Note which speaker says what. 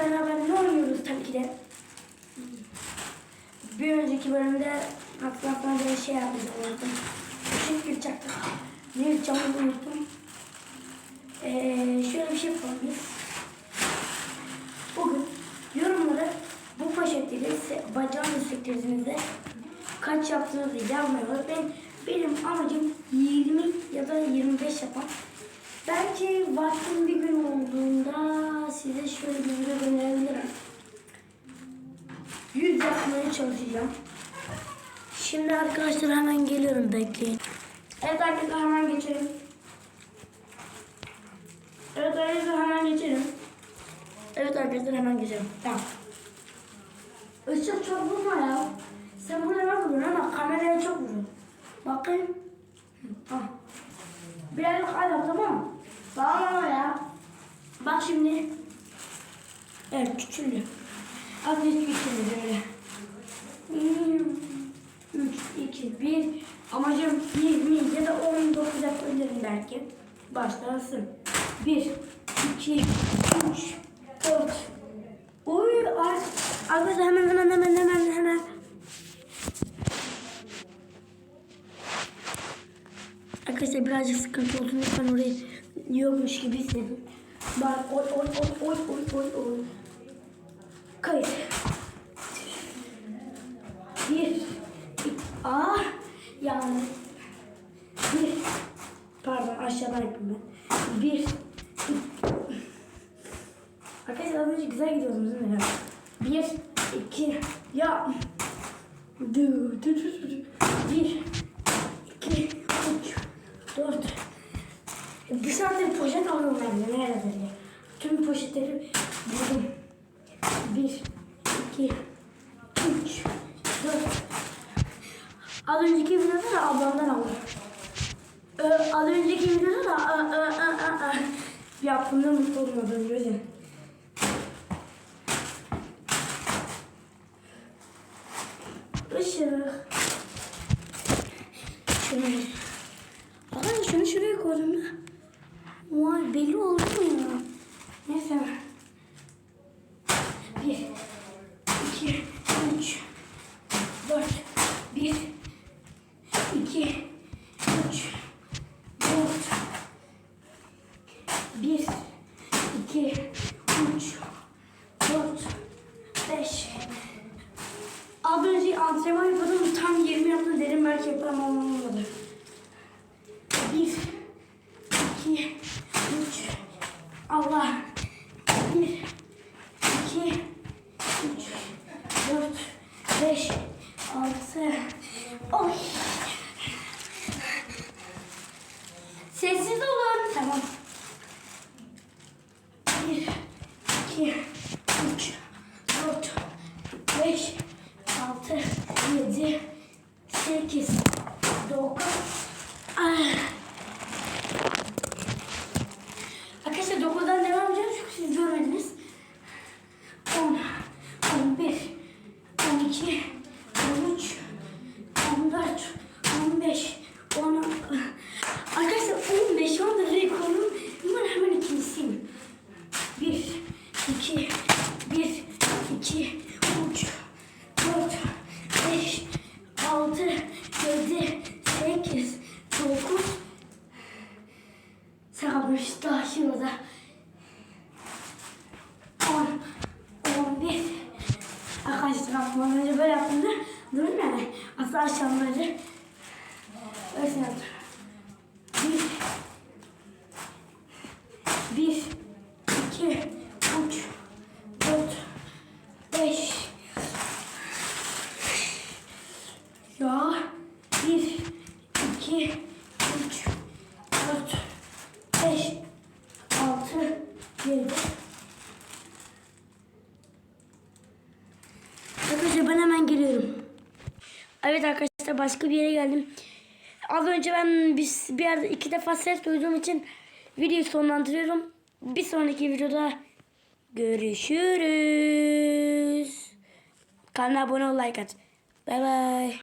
Speaker 1: beraber ne oynuyoruz tabii ki de. Bir önceki bölümde hatırlatma bir şey yapmıştım unuttum. Işık yırtacaktım. Ne yırtacağımı unuttum. Ee, şöyle bir şey yapalım. Bugün yorumları bu poşetiyle bacağın isteklerinize kaç yaptığınızı yazmayı unutmayın. Benim amacım 20 ya da 25 yapan. Belki vaktim bir size şöyle bir video gönderebilirim. 100 yapmaya çalışacağım. Şimdi arkadaşlar hemen geliyorum bekleyin. Evet arkadaşlar hemen geçelim. Evet arkadaşlar hemen geçelim. Evet arkadaşlar hemen geçelim. Tamam. Işık çok vurma ya. Sen burada ne vuruyorsun ama kameraya çok vuruyorsun. Bakayım. Tamam. Birazcık hala tamam mı? Tamam ya. Bak şimdi. Evet küçüldü. Hafif küçüldü böyle. 3, 2, 1. Amacım 20 ya da 19 yapabilirim belki. Başlarsın. 1, 2, 3, 4. Uy, ay. Arkadaşlar hemen hemen hemen hemen hemen. Arkadaşlar birazcık sıkıntı olsun lütfen orayı yokmuş gibi hissedin. Bak oy oy oy oy oy oy oy. Kayıt. Bir. iki- Aa yani. Bir. Pardon aşağıdan yapayım ben. Bir. iki- Arkadaşlar az önce güzel gidiyordunuz değil mi? Bir. iki. Ya. Dur dur dur dur. Bir. 2, 3, 4. Bir saattir poşet alıyorum ben de nerededir ya. Tüm poşetleri buldum. 1, 2, 3, 4. Az önceki videoda da ablamdan aldım. Ee, az önceki videoda da a, a, a, a, a. yaptığımda mutlu olmadım gözüm. Işık. Şöyle. Aa şunu şuraya koydum. Vay belli oldu mu ya? Neyse. Bir, iki, üç, dört, bir, iki, üç, dört, bir, iki, üç, dört, beş. Az önce antrenman yapıyordum. Tam 20 yaptım dedim belki yaparım ama olmadı. Bir, iki, üç, Allah. Bir, iki, üç, dört, beş, altı. Oy. Sessiz olun. Tamam. Bir, iki, üç, dört, beş, altı, yedi, sekiz, dokuz. Ah. Arkadaşlar 9'dan devam edeceğim çünkü siz görmediniz. 10, 11, 12, 13, 14, 15, 16. Arkadaşlar 15 şu anda rekorum. Ben hemen ikincisiyim. 1, 2, 1, 2, 3, 4, 5, 6, 7, 8, 9, Daha şurada. 10, 11. Arkadaşlar aklıma önce böyle yaptığımda durun yani. Aslında aşağıları öyle. Bir, bir, iki, üç, dört, beş. Ya, bir, iki, üç, dört, beş, altı, yedi. Arkadaşlar ben hemen geliyorum. Evet arkadaşlar başka bir yere geldim. Az önce ben bir, bir yerde iki defa ses duyduğum için videoyu sonlandırıyorum. Bir sonraki videoda görüşürüz. Kanala abone ol like at. Bay bay.